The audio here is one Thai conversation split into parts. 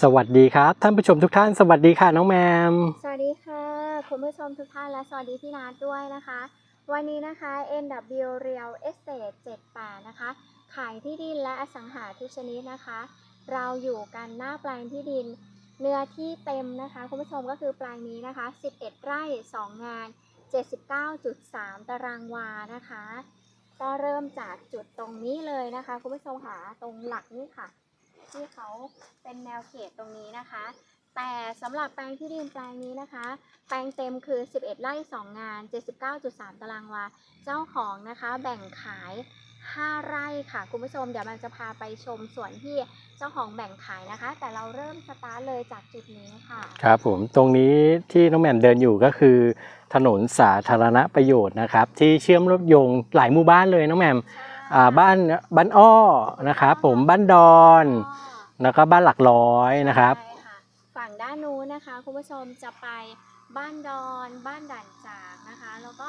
สวัสดีครับ ท่านผู้ชมทุกท่านสวัสดีค่ะน้องแมม สวัสดีค่ะคุณผู้ชมทุกท่านและสวัสดีพี่นัทด้วยนะคะ วันนี้นะคะ NW Real Estate 78 นะคะ ขายที่ดินและอสังหาทุกชนิดนะคะ เราอยู่กันหน้าแปลงที่ดิน เนื้อที่เต็มนะคะคุณผู้ชมก็คือแปลงนี้นะคะ 11 ไร่ 2 งาน 79.3 ตารางวานะคะ ก็เริ่มจากจุดตรงนี้เลยนะคะคุณผู้ชมค่ะตรงหลักนี่ค่ะ ที่เขาเป็นแนวเขตตรงนี้นะคะ แต่สำหรับแปลงที่ดินแปลงนี้นะคะ แปลงเต็มคือ 11 ไร่ 2 งาน 79.3 ตารางวา เจ้าของนะคะแบ่งขาย 5 ไร่ค่ะ คุณผู้ชมเดี๋ยวมันจะพาไปชมส่วนที่เจ้าของแบ่งขายนะคะ แต่เราเริ่มสตาร์ทเลยจากจุดนี้ค่ะ ครับผมตรงนี้ที่น้องแหม่มเดินอยู่ก็คือ ถนนสาธารณประโยชน์นะครับ ที่เชื่อมรถยงหลายหมู่บ้านเลยน้องแหม่มอ่า บ้านบ้านอ้อนะครับผมบ้านดอนแล้วก็บ้านหลักร้อยนะครับใช่ค่ะฝั่งด้านนู้นนะคะคุณผู้ชมจะไปบ้านดอนบ้านด่านจากนะคะ แล้วก็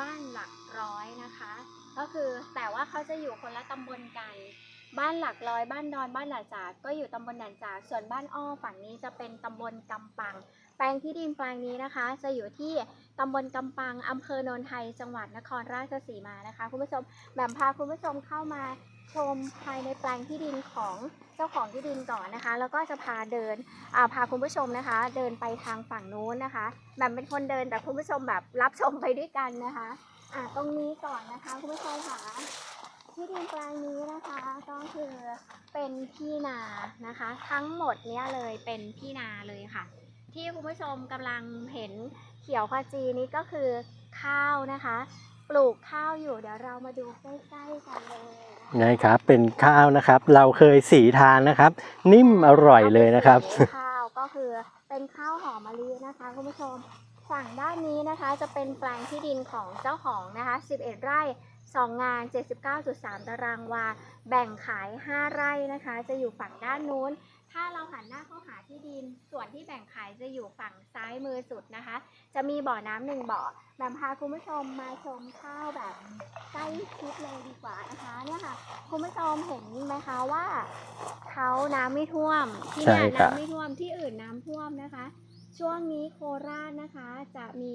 บ้านหลักร้อยนะคะ ก็คือแต่ว่าเขาจะอยู่คนละตำบลกัน บ้านหลักร้อย บ้านดอนบ้านด่านจาก ก็อยู่ตำบลด่านจาก ส่วนบ้านอ้อฝั่งนี้จะเป็นตำบลกำปัง แปลงที่ดินแปลงนี้นะคะ จะอยู่ที่ ตำบลกำปังอำเภอโนนไทย จังหวัดนครราชสีมานะคะ คุณผู้ชมแหม่มพาคุณผู้ชมเข้ามาชมภายในแปลงที่ดินของเจ้าของที่ดินก่อนนะคะ แล้วก็จะพาเดินอาพาคุณผู้ชมนะคะ เดินไปทางฝั่งนู้นนะคะแหม่มเป็นคนเดินแต่คุณผู้ชมแบบรับชมไปด้วยกันนะคะอ่าตรงนี้ก่อนนะคะคุณผู้ชมค่ะที่ดินแปลงนี้นะคะก็คือเป็นที่นานะคะ ทั้งหมดเนี้ยเลยเป็นที่นาเลยค่ะ ที่คุณผู้ชมกำลังเห็น เขียวขจีนี้ก็คือข้าวนะคะ ปลูกข้าวอยู่เดี๋ยวเรามาดูใกล้ๆกันเลยนะคะนะครับ เป็นข้าวนะครับ เราเคยสีทานนะครับ นิ่มอร่อยเลยนะครับ ข้าวก็คือเป็นข้าวหอมมะลินะคะคุณผู้ชมฝั่งด้านนี้นะคะจะเป็นแปลงที่ดินของเจ้าของนะคะ 11 ไร่ 2 งาน 79.3 ตารางวา แบ่งขาย 5 ไร่นะคะ จะอยู่ฝั่งด้านนู้น ถ้าเราหันหน้าเข้าหาที่ดิน ส่วนที่แบ่งขายจะอยู่ฝั่งซ้ายมือสุดนะคะ จะมีบ่อน้ำหนึ่งบ่อแหม่มพาคุณผู้ชมมาชมข้าวแบบใกล้ชิดเลยดีกว่านะคะเนี่ยค่ะคุณผู้ชมเห็นไหมคะว่าเขาน้ำไม่ท่วมที่เนี่ยใช่ครับน้ำไม่ท่วมที่อื่นน้ำท่วมนะคะ ช่วงนี้โคราชนะคะจะมี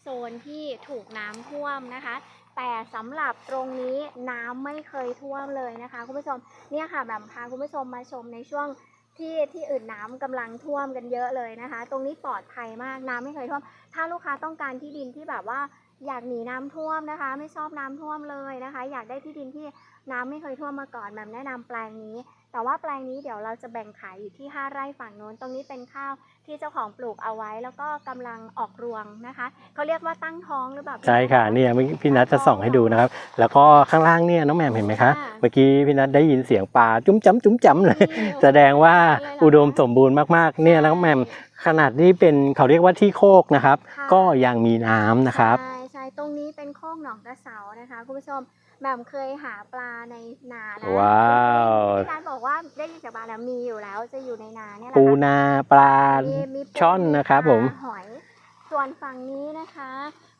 โซนที่ถูกน้ำท่วมนะคะ แต่สำหรับตรงนี้น้ำไม่เคยท่วมเลยนะคะคุณผู้ชมเนี่ยค่ะแบบพาคุณผู้ชมมาชมในช่วง ที่ที่อื่นน้ำกำลังท่วมกันเยอะเลยนะคะ ตรงนี้ปลอดภัยมากน้ำไม่เคยท่วม ถ้าลูกค้าต้องการที่ดินที่แบบว่าอยากหนีน้ำท่วมนะคะ ไม่ชอบน้ำท่วมเลยนะคะ อยากได้ที่ดินที่น้ำไม่เคยท่วมมาก่อนแบบแนะนำแปลงนี้ แต่ว่าแปลงนี้เดี๋ยวเราจะแบ่งขายอยู่ที่ 5 ไร่ฝั่งโน้น ตรงนี้เป็นข้าวที่เจ้าของปลูกเอาไว้ แล้วก็กำลังออกรวงนะคะเขาเรียกว่าตั้งท้องหรือเปล่าใช่ค่ะเนี่ยเมื่อกี้พี่นัทจะส่องให้ดูนะครับ แล้วก็ข้างล่างเนี่ยน้องแหม่มเห็นไหมคะค่ะเมื่อกี้พี่นัทได้ยินเสียงปลาจุ้มจ้ำจุ้มจ้ำเลยมีอยู่แสดงว่าเลยเหรออุดมสมบูรณ์มากๆ เนี่ยน้องแหม่มขนาดนี้เป็นเขาเรียกว่าที่โคกนะครับค่ะก็ยังมีน้ำนะครับใช่ใช่ตรงนี้เป็นโคกหนองกระเสานะคะคุณผู้ชม แหม่มเคยหาปลาในนานะว้าวที่ร้านบอกว่าได้ยินจากปลาแล้วมีอยู่แล้วจะอยู่ในนาเนี่ยแหละปูค่ะนาปลา มีมีปูช่อนนะครับผม ปลาหอย ส่วนฝั่งนี้นะคะ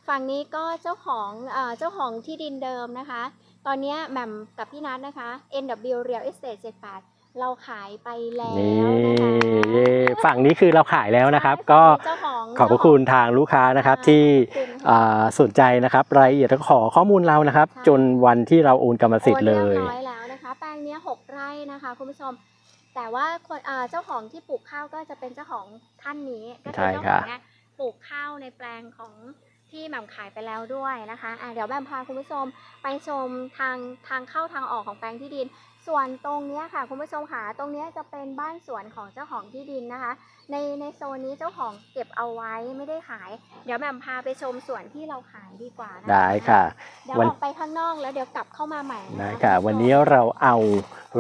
ฝั่งนี้ก็เจ้าของเอ่อเจ้าของที่ดินเดิมนะคะ ตอนเนี้ยแหม่มกับพี่นัทนะคะ NW Real Estate 78 เราขายไปแล้วนี่นะคะเย้ฝั่งนี้คือเราขายแล้วนะครับ ก็เจ้าของขอบพระคุณทางลูกค้านะครับที่ขอบคุณค่ะอ่าสนใจนะครับรายละเอียดและขอข้อมูลเรานะครับใช่จนวันที่เราโอนกรรมสิทธิ์เลโอนยเรียบร้อยแล้วนะคะแปลงเนี้ยหกไร่นะคะคุณผู้ชมแต่ว่าคนอ่าเจ้าของที่ปลูกข้าวก็จะเป็นเจ้าของท่านนี้ก็ใช่คือเจ้าขค่ะองเนี่ยปลูกข้าวในแปลงของที่แหม่มขายไปแล้วด้วยนะคะอะเดี๋ยวแหม่มพาคุณผู้ชมไปชมทางทางเข้าทางออกของแปลงที่ดิน ส่วนตรงเนี้ยค่ะคุณผู้ชมค่ะตรงเนี้ยจะเป็นบ้านสวนของเจ้าของที่ดินนะคะ ในในโซนนี้เจ้าของเก็บเอาไว้ไม่ได้ขาย เดี๋ยวแหม่มพาไปชมสวนที่เราขายดีกว่านะคะได้ค่ะเดี๋ยววัน ออกไปข้างนอกแล้วเดี๋ยวกลับเข้ามาใหม่นะได้คะค่ะณผู้ชมวันนี้เราเอา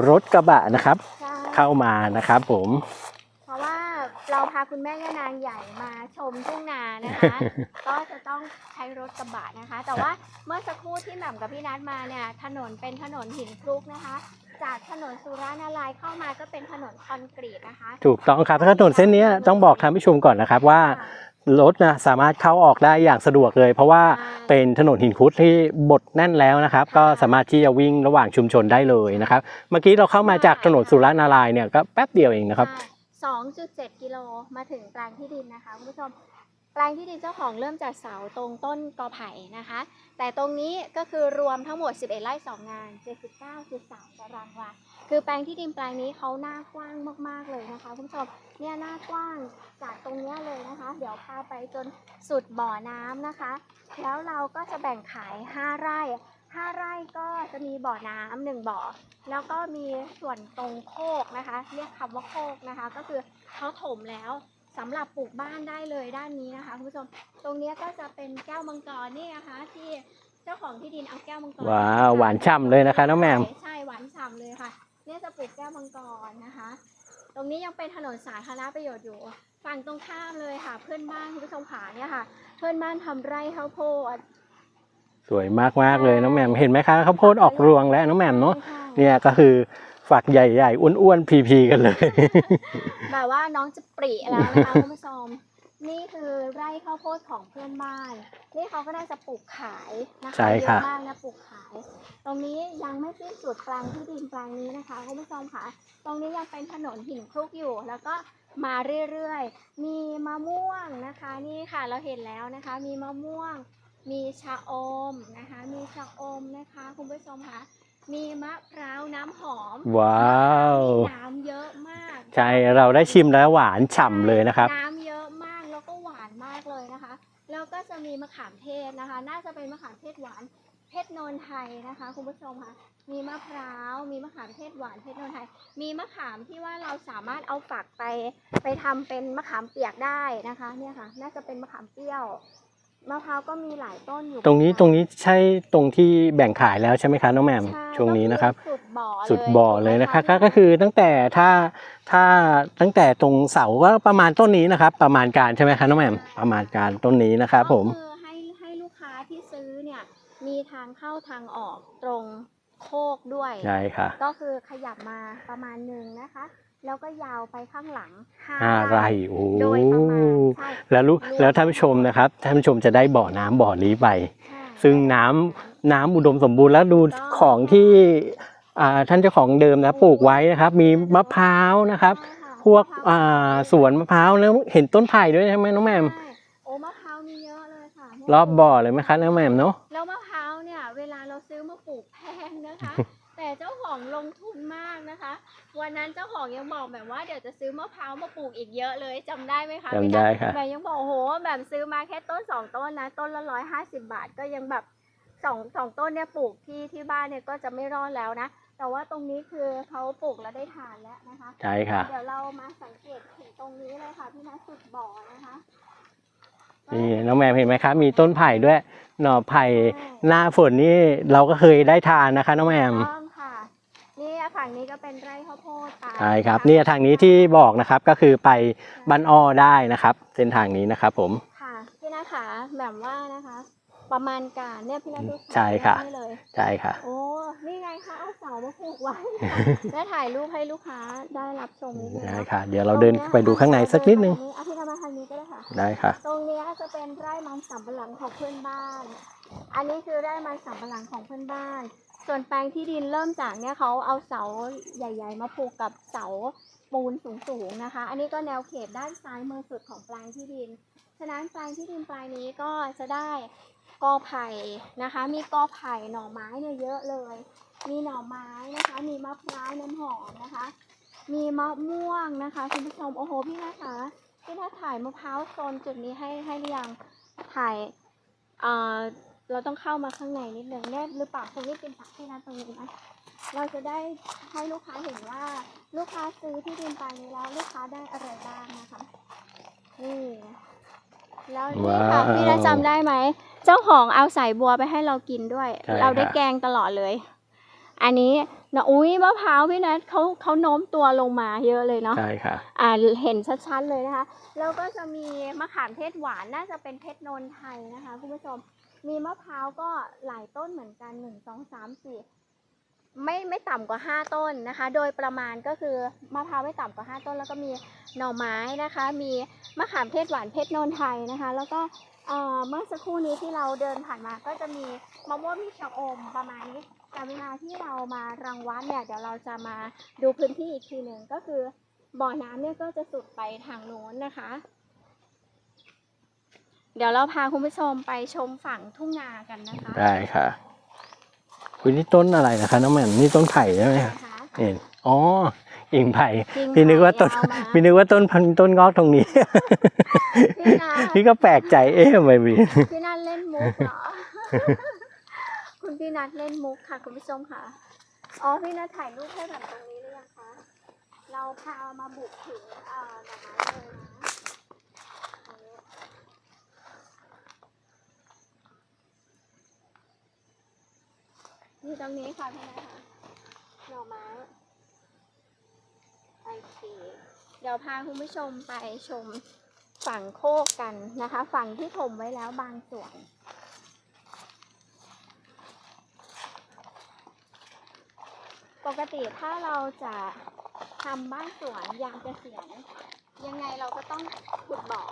รถกระบะนะครับ ใช่เข้ามานะครับผม เพราะว่าเราพาคุณแม่ย่านางใหญ่มาชมทุ่งนานะคะ ก็จะต้องใช้รถกระบะนะคะ แต่ว่าเมื่อสักครู่ที่แหม่มกับพี่นัทมาเนี่ยถนนเป็นถนนหินคลุกนะคะ จากถนนสุรานาลายณ์เข้ามาก็เป็นถนนคอนกรีตนะคะถูกต้องครับถนนเส้นนี้ต้องบอกท่านผู้ชมก่อนนะครับว่าค่ะรถนะสามารถเข้าออกได้อย่างสะดวกเลย เพราะว่าใช่เป็นถนนหินคลุดที่บดแน่นแล้วนะครับค่ะก็สามารถที่จะวิ่งระหว่างชุมชนได้เลยนะครับ เมื่อกี้เราเข้ามาจากถนนสุรนารายณ์เนี่ยก็แป๊บเดียวเองนะครับใช่โซ2.7 กิโลมาถึงแปลงที่ดินนะคะคุณผู้ชม แปลงที่ดินเจ้าของเริ่มจากเสาตรงต้นกอไผ่นะคะ แต่ตรงนี้ก็คือรวมทั้งหมด 11 ไร่ 2 งาน 79.3 ตารางวา คือแปลงที่ดินแปลงนี้เขาหน้ากว้างมาก ๆ เลยนะคะคุณผู้ชม เนี่ยหน้ากว้างจากตรงนี้เลยนะคะ เดี๋ยวพาไปจนสุดบ่อน้ำนะคะ แล้วเราก็จะแบ่งขาย 5 ไร่ 5 ไร่ก็จะมีบ่อน้ำหนึ่งบ่อ แล้วก็มีส่วนตรงโคกนะคะ เรียกคำว่าโคกนะคะ ก็คือเขาถมแล้ว สำหรับปลูกบ้านได้เลยด้านนี้นะคะคุณผู้ชม ตรงเนี้ยก็จะเป็นแก้วมังกรนี่นะคะ ที่เจ้าของที่ดินเอาแก้วมังกรว้าวหวานฉ่ำเลยนะคะน้องแหมมใช่ใช่หวานฉ่ำเลยค่ะ เนี่ยจะปลูกแก้วมังกรนะคะ ตรงนี้ยังเป็นถนนสาธารณประโยชน์อยู่ ฝั่งตรงข้ามเลยค่ะ เพื่อนบ้านคุณผู้ชมขาเนี่ยค่ะ เพื่อนบ้านทำไร่ข้าวโพดสวยมากๆเลยน้องแหมมเห็นไหมคะข้าวโพดออกรวงแล้วน้องแหมมเนาะ ใช่ เนี่ยก็คือ ฝักใหญ่ๆ อ้วนๆ พีๆ กันเลย แบบว่าน้องจะปรีแล้วนะคะคุณผู้ชมนี่คือไร่ข้าวโพดของเพื่อนบ้าน นี่เขาก็น่าจะปลูกขายนะคะใช่ค่ะ เยอะมากนะปลูกขาย ตรงนี้ยังไม่สิ้นสุดแปลงที่ดินแปลงนี้นะคะคุณผู้ชมค่ะตรงนี้ยังเป็นถนนหินคลุกอยู่ แล้วก็มาเรื่อยๆ มีมะม่วงนะคะนี่ค่ะเราเห็นแล้วนะคะ มีมะม่วง มีชะอมนะคะ มีชะอมนะคะ คุณผู้ชมค่ะ มีมะพร้าวน้ำหอมว้าวมีน้ำเยอะมากใช่เราได้ชิมแล้วหวานฉ่ำเลยนะครับ น้ำเยอะมากแล้วก็หวานมากเลยนะคะ แล้วก็จะมีมะขามเทศนะคะ น่าจะเป็นมะขามเทศหวานเพชรโนนไทยนะคะคุณผู้ชมค่ะมีมะพร้าว มีมะขามเทศหวานเพชรโนนไทย มีมะขามที่ว่าเราสามารถเอาฝักไป ไปทำเป็นมะขามเปียกได้นะคะ เนี่ยค่ะ น่าจะเป็นมะขามเปรี้ยว มะพร้าวก็มีหลายต้นอยู่ตรงนี้ตรงนี้ใช่ตรงที่แบ่งขายแล้วใช่ไหมคะน้องแหมมใช่วงนี้นะครับก็อสุดบ่อเลยสุดบ่อเลยนะคะถูก็กไหมก็คือตั้งแต่ถ้าถ้าตั้งแต่ตรงเสาก็ประมาณต้นนี้นะครับ ประมาณการใช่ไหมคะน้องแหมมประมาณการต้นนี้นะครับผม ก็คือให้ให้ลูกค้าที่ซื้อเนี่ย มีทางเข้าทางออกตรงโคกด้วย ใช่ค่ะ ก็คือขยับมาประมาณหนึ่งนะคะ แล้วก็ยาวไปข้างหลังห้าห้าไร่โอ้โดยประมาณใช่แล้วลูกแล้วท่านผู้ชมนะครับท่านผู้ชมจะได้บ่อน้ำบ่อนี้ไป ใช่ซึ่งน้ำน้ำอุดมสมบูรณ์แล้วดูของที่อ่าท่านเจ้าของเดิมนะปลูกไว้นะครับ มีมะพร้าวนะครับ ใช่ค่ะพวกมะพร้อ่าสวนมะพร้าวแล้วเห็นต้นไผ่ด้วยใช่ไหมน้องแหมมใช่โอ้มะพร้าวมีเยอะเลยค่ะรอบบ่อเลยไหมคะน้องแหมมเนาะ แล้วมะพร้าวเนี่ย เวลาเราซื้อมาปลูกแพงนะคะแต่ เจ้าของลงทุนมากนะคะ วันนั้นเจ้าของยังบอกแบบว่าเดี๋ยวจะซื้อมะพร้าวมาปลูกอีกเยอะเลยจำได้ไหมคะจำได้ค่ะ แบบยังบอกโอ้โหแบบซื้อมาแค่ต้นสองต้นนะต้นละร้อยห้าสิบาทก็ยังแบบสองสองต้นเนี่ยปลูกที่ที่บ้านเนี่ยก็จะไม่รอดแล้วนะ แต่ว่าตรงนี้คือเขาปลูกแล้วได้ทานแล้วนะคะ ใช่ค่ะ เดี๋ยวเรามาสังเกตเห็นตรงนี้เลยค่ะพี่นัทสุดบ่อนะคะนี่น้องแหมมเห็นไหมคะมีต้นไผ่ด้วย หน่อไผ่หน้าฝนนี่เราก็เคยได้ทานนะคะ น้องแหมมต้องค่ะนี่ ฝั่งนี้ก็เป็นไร่ข้าวโพดตามใช่ครับเนี่ยทางนี้ที่บอกนะครับก็คือไปบ้านอ้อได้นะครับ เส้นทางนี้นะครับผม ค่ะพี่นัทค่ะแบบว่านะคะ ประมาณการเนี่ยพี่นัทดูใช่ค่ะได้เลยใช่ค่ะ โอ้นี่ไงคะเอาเสามาผูกไว้และถ่ายรูปให้ลูกค้าได้รับชมนิดนึงได้เนาะค่ะ เดี๋ยวเราเดินไปดูข้างในสักนิดนึงเอาพี่นัทมาทางนี้ก็ได้ค่ะ ได้ค่ะ ตรงเนี้ยจะเป็นไร่มันสำปะหลังของเพื่อนบ้าน อันนี้คือไร่มันสำปะหลังของเพื่อนบ้าน ส่วนแปลงที่ดินเริ่มจากเนี่ยเขาเอาเสาใหญ่ ๆ มาผูกกับเสาปูนสูงๆนะคะ อันนี้ก็แนวเขตด้านซ้ายมือสุดของแปลงที่ดิน ฉะนั้นแปลงที่ดินปลายนี้ก็จะได้กอไผ่นะคะ มีกอไผ่หน่อไม้เนี่ยเยอะเลย มีหน่อไม้นะคะ มีมะพร้าวน้ำหอมนะคะ มีมะม่วงนะคะคุณผู้ชมโอ้โหพี่นะคะพี่ถ้าถ่ายมะพร้าวโซนจุดนี้ให้ให้หรือยังถ่ายเอ่อ เราต้องเข้ามาข้างในนิดนึงเนี่ยหรือเปล่าตรงนี้เป็นปักที่นะตรงนี้นะเราจะได้ให้ลูกค้าเห็นว่าลูกค้าซื้อที่ดินไปนี้แล้วลูกค้าได้อะไรบ้างนะคะนี่แล้วนี่ค่ะว้าวพี่นะจำได้ไหม เจ้าของเอาสายบัวไปให้เรากินด้วย ใช่เราได้ค่ะ แกงตลอดเลย อันนี้นะอุ้ยมะพร้าวพี่นัทเขาเขาโน้มตัวลงมาเยอะเลยเนาะ ใช่ค่ะ อ่าเห็นชัดๆเลยนะคะ แล้วก็จะมีมะขามเทศหวานน่าจะเป็นเพชรนนทไทยนะคะคุณผู้ชม มีมะพร้าวก็หลายต้นเหมือนกันหนึ่งสองสามสี่ไม่ไม่ต่ำกว่าห้าต้นนะคะ โดยประมาณก็คือมะพร้าวไม่ต่ำกว่าห้าต้น แล้วก็มีหน่อไม้นะคะ มีมะขามเทศหวานเพชรนนทไทยนะคะ แล้วก็เอ่อเมื่อสักครู่นี้ที่เราเดินผ่านมาก็จะมีมะม่วงมีชะอมประมาณนี้ แต่เวลาที่เรามารังวัดเนี่ยเดี๋ยวเราจะมาดูพื้นที่อีกทีหนึ่งก็คือบ่อน้ำเนี่ยก็จะสุดไปทางโน้นนะคะ เดี๋ยวเราพาคุณผู้ชมไปชมฝั่งทุ่งนากันนะคะได้ค่ะคุณนี่ต้นอะไรนะคะน้องแหม่มนี่ต้นไผ่ใช่ไหมนะคะคะเห็นอ๋ออิ่งไผ่จริงพี่นึกว่าต้นยมพี่นึกว่าต้นพันต้นงอกตรงนี้พี่นัทพี่ก็แปลกใจเอ๊ะทำไมมีพี่นัทเล่นมุกเหรอ คุณพี่นัทเล่นมุกค่ะคุณผู้ชมค่ะ อ๋อพี่นัทถ่ายรูปให้แบบตรงนี้หรือยังคะ เราพามาบุกถึงเอ่อหน่อไม้เลยนะอันนี้ นี่ตรงนี้ค่ะพี่นัทค่ะหน่อไม้โอเคเดี๋ยวพาคุณผู้ชมไปชมฝั่งโคกกันนะคะ ฝั่งที่ถมไว้แล้วบางส่วน ปกติถ้าเราจะทำบ้านสวนยามเกษียณยังไงเราก็ต้องขุดบ่อ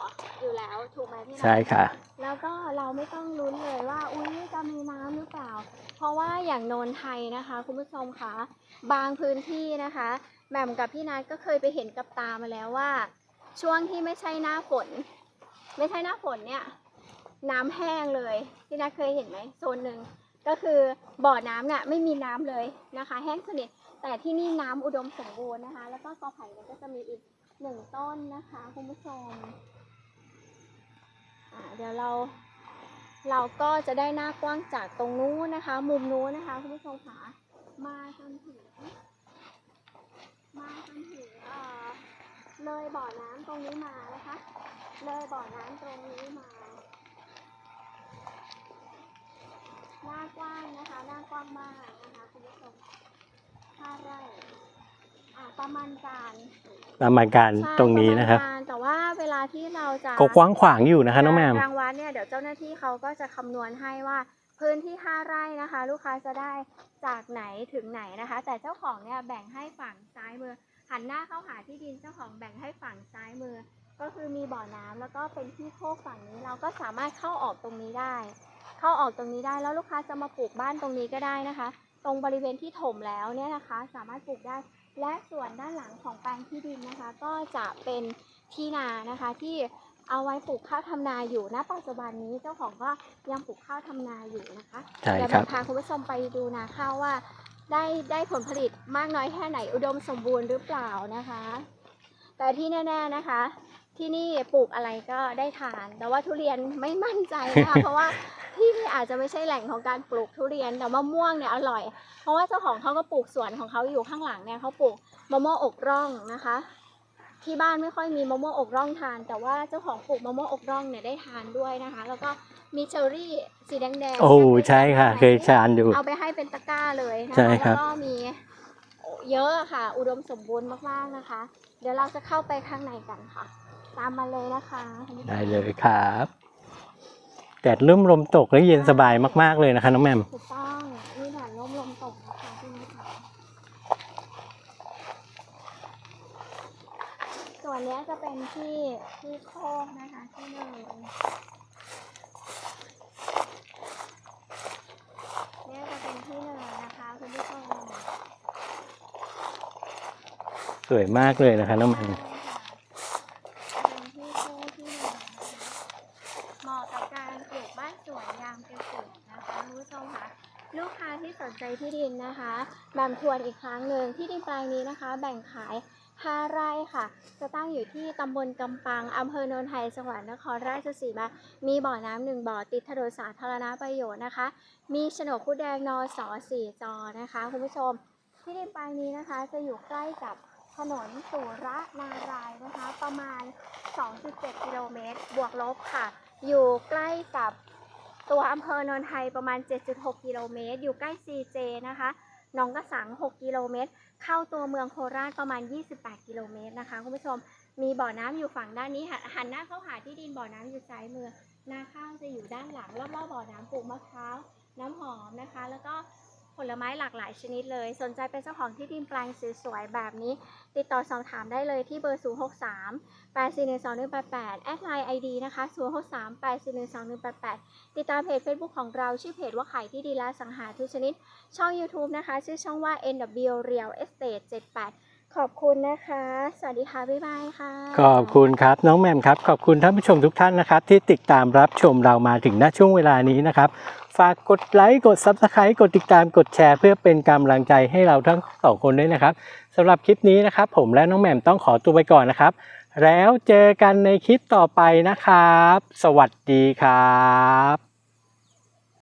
อยู่แล้วถูกไหมพี่นัทใช่ค่ะ แล้วก็เราไม่ต้องลุ้นเลยว่า อุ้ยจะมีน้ำหรือเปล่า เพราะว่าอย่างโนนไทยนะคะ คุณผู้ชมคะบางพื้นที่นะคะแหม่มกับพี่นัทก็เคยไปเห็นกับตามาแล้วว่า ช่วงที่ไม่ใช่หน้าฝน ไม่ใช่หน้าฝนเนี่ย น้ำแห้งเลยพี่นัทเคยเห็นไหมโซนหนึ่งก็คือบ่อน้ำเนี่ยไม่มีน้ำเลยนะคะ แห้งสนิทแต่ที่นี่น้ำอุดมสมบูรณ์นะคะ แล้วก็กอไผ่เนี่ยก็จะมีอีกหนึ่งต้นนะคะ คุณผู้ชม เดี๋ยวเราเราก็จะได้หน้ากว้างจากตรงนู้นนะคะ มุมนู้นนะคะคุณผู้ชมค่ะมาจนถึงมาจนถึงเอ่อเลยบ่อน้ำตรงนี้มานะคะ เลยบ่อน้ำตรงนี้มาหน้ากว้างนะคะหน้ากว้างมากนะคะคุณผู้ชมห้าไร่อ่าประมาณการประมาณการใช่ตรงนี้นะครับ ปมาณ จะก็กว้างขวางอยู่นะคะน้องแหม่มรางวัลเนี่ยเดี๋ยวเจ้าหน้าที่เขาก็จะคำนวณให้ว่าพื้นที่ 5 ไร่นะคะ ลูกค้าจะได้จากไหนถึงไหนนะคะ แต่เจ้าของเนี่ยแบ่งให้ฝั่งซ้ายมือ หันหน้าเข้าหาที่ดินเจ้าของแบ่งให้ฝั่งซ้ายมือ ก็คือมีบ่อน้ำแล้วก็เป็นที่โคกฝั่งนี้เราก็สามารถเข้าออกตรงนี้ได้ เข้าออกตรงนี้ได้แล้วลูกค้าจะมาปลูกบ้านตรงนี้ก็ได้นะคะ ตรงบริเวณที่ถมแล้วเนี่ยนะคะ สามารถปลูกได้ และส่วนด้านหลังของแปลงที่ดินนะคะ ก็จะเป็นที่นานะคะที่เอาไว้ปลูกข้าวทำนาอยู่ณปัจจุบันนี้เจ้าของก็ยังปลูกข้าวทำนาอยู่นะคะใช่เดี๋ยวครัเราบพาคุณผู้ชมไปดูนาข้าวว่า ได้ได้ผลผลิตมากน้อยแค่ไหนอุดมสมบูรณ์หรือเปล่านะคะ แต่ที่แน่ ๆนะคะ ที่นี่ปลูกอะไรก็ได้ทาน แต่ว่าทุเรียนไม่มั่นใจนะคะเพราะว่าที่นี่อาจจะไม่ใช่แหล่งของการปลูกทุเรียนแต่มะม่วงเนี่ยอร่อย เพราะว่าเจ้าของเขาก็ปลูกสวนของเขาอยู่ข้างหลังเนี่ยเขาปลูกมะม่วงอกร่องนะคะ ที่บ้านไม่ค่อยมีมะม่วงอกร่องทาน แต่ว่าเจ้าของปลูกมะม่วงอกร่องเนี่ยได้ทานด้วยนะคะ แล้วก็มีเชอร์รี่สีแดงๆโอ้เนี่ยใช่ค่ะ เคยไปทานอยู่เอาไปให้เป็นตะกร้าเลยนะใช่คะครัแล้วบก็มีเยอะค่ะ อุดมสมบูรณ์มากๆนะคะ เดี๋ยวเราจะเข้าไปข้างในกันค่ะ ตามมาเลยนะคะคุณผู้ชมได้เลยครับ แดดร่มลมตกและเย็นสบายมากๆเลยนะคะน้องแหม่มถูกต้องนี่แดดร่มลมตกนะคะที่นี่ค่ะส่วนเนี้ยจะเป็นที่ที่โคกนะคะที่หนึ่งเนี่ยจะเป็นที่หนึ่งนะคะคุณผู้ชมสวยมากเลยนะคะน้องแหม่ม ใช่ค่ะเป็นที่โคกที่หนึ่งนะคะเหมาะกับการปลูกบ้านสวนยามเกษตรนะคะคุณผู้ชมค่ะ ลูกค้าที่สนใจที่ดินนะคะ แบ่งทวนอีกครั้งหนึ่งที่ดินแปลงนี้นะคะ แบ่งขาย 5 ไร่ค่ะ จะตั้งอยู่ที่ตำบลกำปังอำเภอโนนไทยจังหวัดนครราชสีมา มีบ่อน้ำหนึ่งบ่อติดถนนสาธารณประโยชน์นะคะ มีโฉนดผู้แดงนอสอสี่จอนะคะ คุณผู้ชม ที่ดินแปลงนี้นะคะ จะอยู่ใกล้กับถนนสุระนารายนะคะ ประมาณ 2.7 กิโลเมตร บวกลบค่ะ อยู่ใกล้กับตัวอำเภอโนนไทยประมาณ 7.6 กิโลเมตร อยู่ใกล้ CJ นะคะ หนองกระสัง 6 กิโลเมตร เข้าตัวเมืองโคราชประมาณ 28 กิโลเมตรนะคะคุณผู้ชม มีบ่อน้ำอยู่ฝั่งด้านนี้หันหันหน้าเข้าหาที่ดินบ่อน้ำอยู่ซ้ายมือ นาข้าวจะอยู่ด้านหลังรอบๆบ่อน้ำปลูกมะพร้าวน้ำหอมนะคะ แล้วก็ ลไม้หลากหลายชนิดเลย สนใจเป็นเจ้าของที่ดินแปลงสวยๆแบบนี้ ติดต่อสอบถามได้เลยที่เบอร์ 063 8412188 แอดไลน์ ID นะคะ 063 8412188 ติดตามเพจ Facebook ของเราชื่อเพจว่าขายที่ดินและสังหาทุกชนิด ช่อง YouTube นะคะ ชื่อช่องว่า NW Real Estate 78 ขอบคุณนะคะ สวัสดีค่ะ บ๊ายบายค่ะ ขอบคุณครับ น้องแหม่มครับ ขอบคุณท่านผู้ชมทุกท่านนะครับ ที่ติดตามรับชมเรามาถึงณช่วงเวลานี้นะครับ ฝากกดไลค์กด Subscribe กดติดตามกดแชร์ เพื่อเป็นกำลังใจให้เราทั้งสองคนด้วยนะครับสำหรับคลิปนี้นะครับ ผมและน้องแหม่มต้องขอตัวไปก่อนนะครับ แล้วเจอกันในคลิปต่อไปนะครับ สวัสดีครับ